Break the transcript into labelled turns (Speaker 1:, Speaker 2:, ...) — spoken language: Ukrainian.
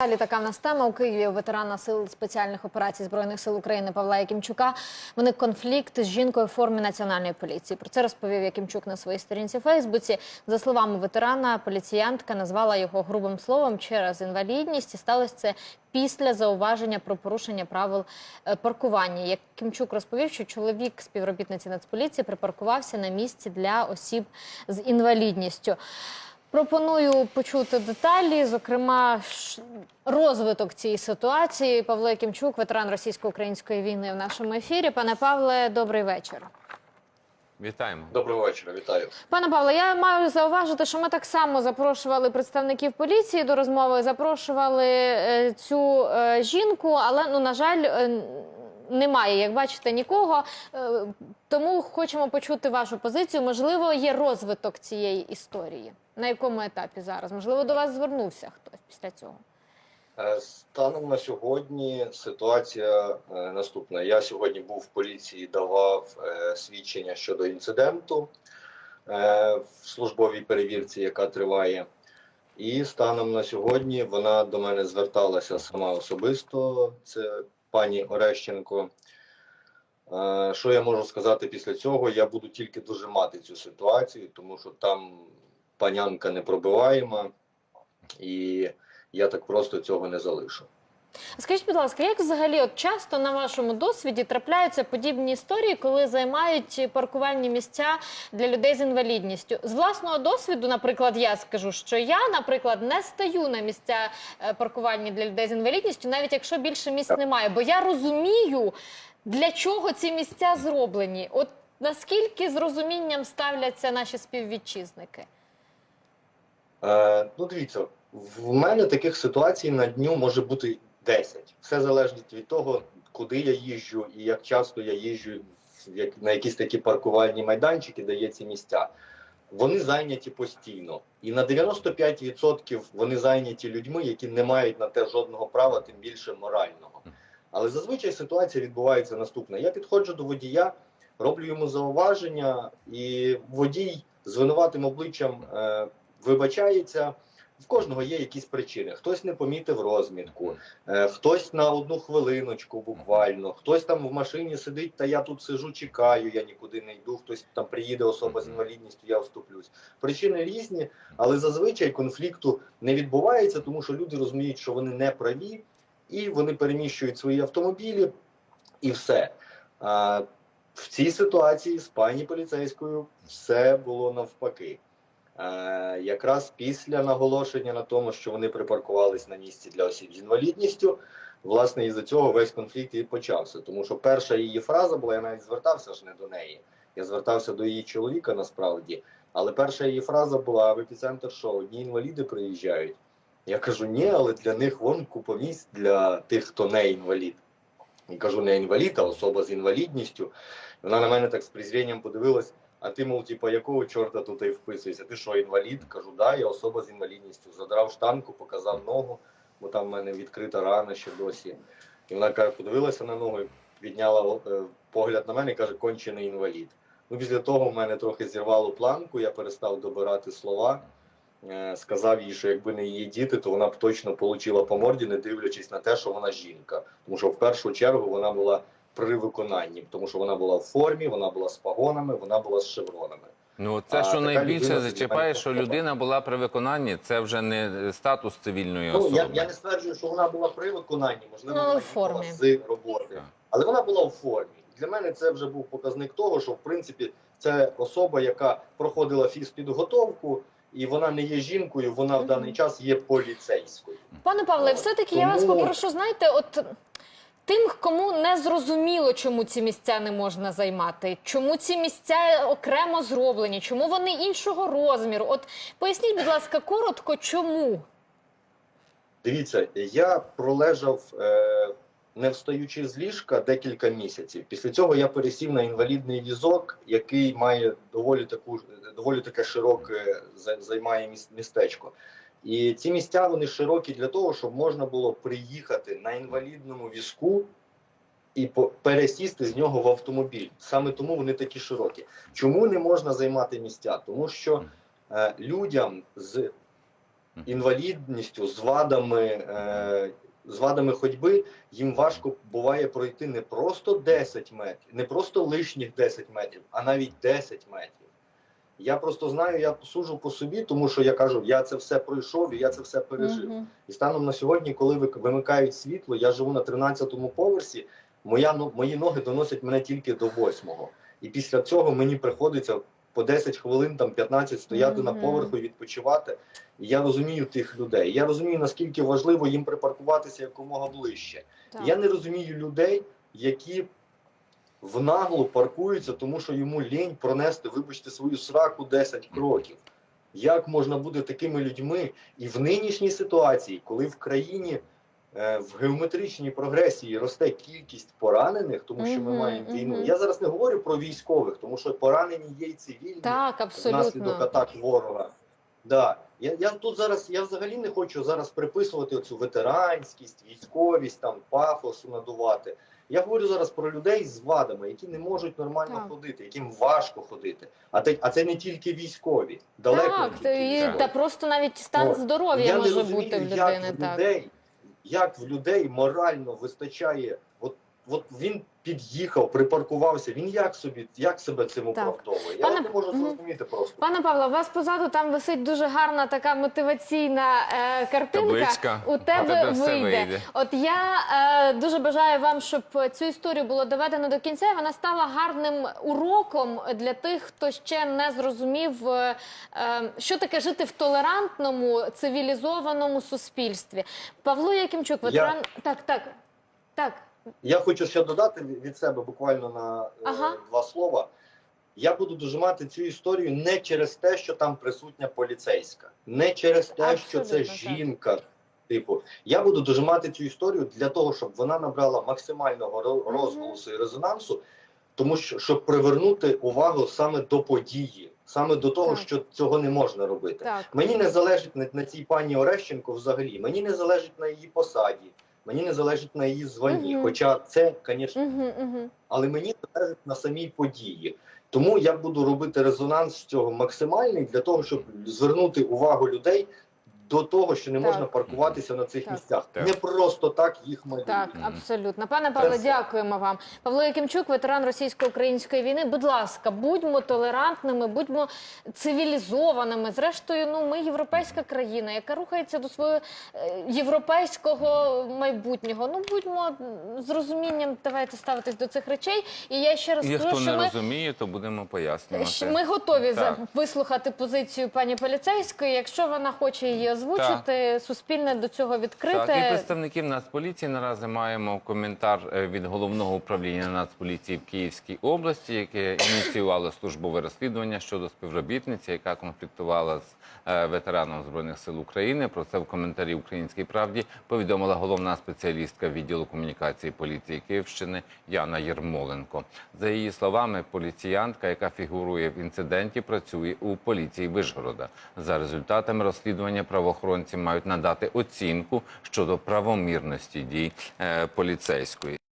Speaker 1: Далі така в нас тема у Києві ветерана сил спеціальних операцій збройних сил України Павла Якимчука виник конфлікт з жінкою в формі національної поліції. Про це розповів Якимчук на своїй сторінці в Фейсбуці. За словами ветерана, поліціянтка назвала його грубим словом через інвалідність, і сталося це після зауваження про порушення правил е, паркування. Якимчук розповів, що чоловік співробітниці Нацполіції припаркувався на місці для осіб з інвалідністю. Пропоную почути деталі, зокрема, розвиток цієї ситуації. Павло Якимчук, ветеран російсько-української війни, в нашому ефірі. Пане Павле, добрий вечір.
Speaker 2: Вітаємо.
Speaker 3: Доброго вечора, вітаю.
Speaker 1: Пане Павле, я маю зауважити, що ми так само запрошували представників поліції до розмови, запрошували е, цю е, жінку, але ну на жаль. е, Немає, як бачите, нікого. Тому хочемо почути вашу позицію. Можливо, є розвиток цієї історії. На якому етапі зараз? Можливо, до вас звернувся хтось після цього.
Speaker 3: Е, Станом на сьогодні ситуація е, наступна. Я сьогодні був в поліції, давав е, свідчення щодо інциденту в службовій перевірці, яка триває. І станом на сьогодні вона до мене зверталася сама особисто. Це пані Орещенко. Що я можу сказати після цього? Я буду тільки дуже мати цю ситуацію, тому що там панянка непробиваєма, і я так просто цього не залишу.
Speaker 1: Скажіть, будь ласка, як взагалі от часто на вашому досвіді трапляються подібні історії, коли займають паркувальні місця для людей з інвалідністю? З власного досвіду, наприклад, я скажу, що я, наприклад, не стаю на місця е, паркувальні для людей з інвалідністю, навіть якщо більше місць немає, бо я розумію, для чого ці місця зроблені. От наскільки з розумінням ставляться наші співвітчизники?
Speaker 3: Е, ну, дивіться, в мене таких ситуацій на дню може бути 10. Все залежить від того, куди я їжджу і як часто я їжджу на якісь такі паркувальні майданчики, де є ці місця. Вони зайняті постійно. І на 95% вони зайняті людьми, які не мають на те жодного права, тим більше морального. Але зазвичай ситуація відбувається наступна. Я підходжу до водія, роблю йому зауваження, і водій з обличчям е, вибачається. В кожного є якісь причини. Хтось не помітив розмітку, е, хтось на одну хвилиночку буквально, хтось там в машині сидить, та я тут сижу, чекаю, я нікуди не йду. Хтось там приїде особа з інвалідністю, я вступлюсь. Причини різні, але зазвичай конфлікту не відбувається, тому що люди розуміють, що вони не праві, і вони переміщують свої автомобілі, і все. А, в цій ситуації з пані поліцейською все було навпаки. Е, якраз після наголошення на тому, що вони припаркувались на місці для осіб з інвалідністю, власне, із-за цього весь конфлікт і почався. Тому що перша її фраза була, я навіть звертався ж не до неї. Я звертався до її чоловіка насправді. Але перша її фраза була: в епіцентр що одні інваліди приїжджають. Я кажу, ні, але для них вон купа для тих, хто не інвалід. І кажу, не інвалід, а особа з інвалідністю. Вона на мене так з презрінням подивилась. А ти, мов, типа, якого чорта тут і вписуєшся? Ти що, інвалід? Кажу, да, я особа з інвалідністю. Задрав штанку, показав ногу, бо там в мене відкрита рана ще досі. І вона каже, подивилася на ногу, підняла е, погляд на мене і каже, кончений інвалід. Ну, після того в мене трохи зірвало планку, я перестав добирати слова. Е, Сказав їй, що якби не її діти, то вона б точно отримала по морді, не дивлячись на те, що вона жінка. Тому що в першу чергу вона була при виконанні, тому що вона була в формі, вона була з пагонами, вона була з шевронами.
Speaker 2: Ну це
Speaker 3: А,
Speaker 2: що найбільше
Speaker 3: людина
Speaker 2: зачіпає, що людина була при виконанні. Це вже не статус цивільної
Speaker 3: Ну
Speaker 2: особи.
Speaker 3: я, я не стверджую, що вона була при виконанні, можливо,
Speaker 1: Ну,
Speaker 3: вона
Speaker 1: в формі.
Speaker 3: їхала з роботи,
Speaker 2: Так.
Speaker 3: але вона була в формі. Для мене це вже був показник того, що в принципі це особа, яка проходила фізпідготовку, і вона не є жінкою, вона в даний час є поліцейською.
Speaker 1: Пане Павле, все-таки я вас попрошу, знаєте, от тим, кому не зрозуміло, чому ці місця не можна займати, чому ці місця окремо зроблені, чому вони іншого розміру. От поясніть, будь ласка, коротко, чому?
Speaker 3: Дивіться, я пролежав е, не встаючи з ліжка декілька місяців. Після цього я пересів на інвалідний візок, який має доволі таку доволі таке широке займає міс- містечко. І ці місця вони широкі для того, щоб можна було приїхати на інвалідному візку і пересісти з нього в автомобіль. Саме тому вони такі широкі. Чому не можна займати місця? Тому що е, людям з інвалідністю, з вадами, е, з вадами ходьби, їм важко буває пройти не просто 10 метрів, не просто лишніх 10 метрів, а навіть 10 метрів. Я просто знаю, я суджу по собі, тому що я кажу, я це все пройшов і я це все пережив.
Speaker 1: Мгм.
Speaker 3: І станом на сьогодні, коли вимикають світло, я живу на 13-му поверсі, моя, мої ноги доносять мене тільки до 8-го. І після цього мені приходиться по 10 хвилин, там 15 стояти на поверху і відпочивати. І я розумію тих людей. Я розумію, наскільки важливо їм припаркуватися якомога ближче.
Speaker 1: Так.
Speaker 3: Я не розумію людей, які в наглу паркуються, тому що йому лінь пронести, вибачте, свою сраку 10 кроків. Як можна бути такими людьми і в нинішній ситуації, коли в країні е, в геометричній прогресії росте кількість поранених, тому що ми
Speaker 1: Мгм,
Speaker 3: маємо війну.
Speaker 1: мгм.
Speaker 3: Я зараз не говорю про військових, тому що поранені є й цивільні
Speaker 1: Так,
Speaker 3: внаслідок
Speaker 1: абсолютно.
Speaker 3: атак ворога. Да. Я, я тут зараз я взагалі не хочу зараз приписувати оцю ветеранськість, військовість, там пафосу надувати. Я говорю зараз про людей з вадами, які не можуть нормально
Speaker 1: Так.
Speaker 3: ходити, яким важко ходити. А те, а це не тільки військові, далеко
Speaker 1: Так,
Speaker 3: не тільки військові.
Speaker 1: та просто навіть стан здоров'я
Speaker 3: Я
Speaker 1: може
Speaker 3: розумію,
Speaker 1: бути в
Speaker 3: як
Speaker 1: людини.
Speaker 3: людей,
Speaker 1: Так.
Speaker 3: як в людей морально вистачає. От, от він під'їхав, припаркувався. Він як собі, як себе цим оправдовує? Я
Speaker 1: Пане-
Speaker 3: не можу зрозуміти просто.
Speaker 1: Пане Павло, у вас позаду там висить дуже гарна така мотиваційна е, картинка.
Speaker 2: Табличка.
Speaker 1: У тебе,
Speaker 2: тебе
Speaker 1: вийде.
Speaker 2: вийде.
Speaker 1: От я е, дуже бажаю вам, щоб цю історію було доведено до кінця. і Вона стала гарним уроком для тих, хто ще не зрозумів, е, е, що таке жити в толерантному цивілізованому суспільстві. Павло Якимчук, ветеран. Так, так, так.
Speaker 3: Я хочу ще додати від себе буквально на е,
Speaker 1: Ага.
Speaker 3: два слова. Я буду дожимати цю історію не через те, що там присутня поліцейська, не через те, що це
Speaker 1: так.
Speaker 3: жінка. Типу, я буду дожимати цю історію для того, щоб вона набрала максимального розголосу і резонансу, тому що щоб привернути увагу саме до події, саме до того,
Speaker 1: Так.
Speaker 3: що цього не можна робити.
Speaker 1: Так.
Speaker 3: Мені не залежить на, на цій пані Орещенко взагалі. Мені не залежить на її посаді, мені не залежить на її званні.
Speaker 1: Угу.
Speaker 3: Хоча це, звісно,
Speaker 1: Угу, угу.
Speaker 3: але мені залежить на самій події. Тому я буду робити резонанс з цього максимальний для того, щоб звернути увагу людей до того, що не
Speaker 1: Так.
Speaker 3: можна паркуватися на цих
Speaker 1: Так.
Speaker 3: місцях.
Speaker 2: Так.
Speaker 3: Не просто так їх малюють.
Speaker 1: Так, абсолютно. Пане Павло,
Speaker 3: все.
Speaker 1: дякуємо вам. Павло Якимчук, ветеран російсько-української війни. Будь ласка, будьмо толерантними, будьмо цивілізованими. Зрештою, ну ми європейська країна, яка рухається до свого е, європейського майбутнього. Ну будьмо з розумінням, давайте ставитись до цих речей. І я ще раз
Speaker 2: І
Speaker 1: скажу,
Speaker 2: хто
Speaker 1: що
Speaker 2: не
Speaker 1: ми.
Speaker 2: розуміє, то будемо пояснювати.
Speaker 1: Ми готові за
Speaker 2: Так.
Speaker 1: вислухати позицію пані поліцейської. Якщо вона хоче її озвучити, суспільне до цього відкрите.
Speaker 2: Так, і представників Нацполіції наразі маємо коментар е, від головного управління Нацполіції в Київській області, яке ініціювало службове розслідування щодо співробітниці, яка конфліктувала з е, ветераном збройних сил України. Про це в коментарі Українській правді повідомила головна спеціалістка відділу комунікації поліції Київщини Яна Єрмоленко. За її словами, поліціянтка, яка фігурує в інциденті, працює у поліції Вишгорода. За результатами розслідування правоохоронці мають надати оцінку щодо правомірності дій е, поліцейської.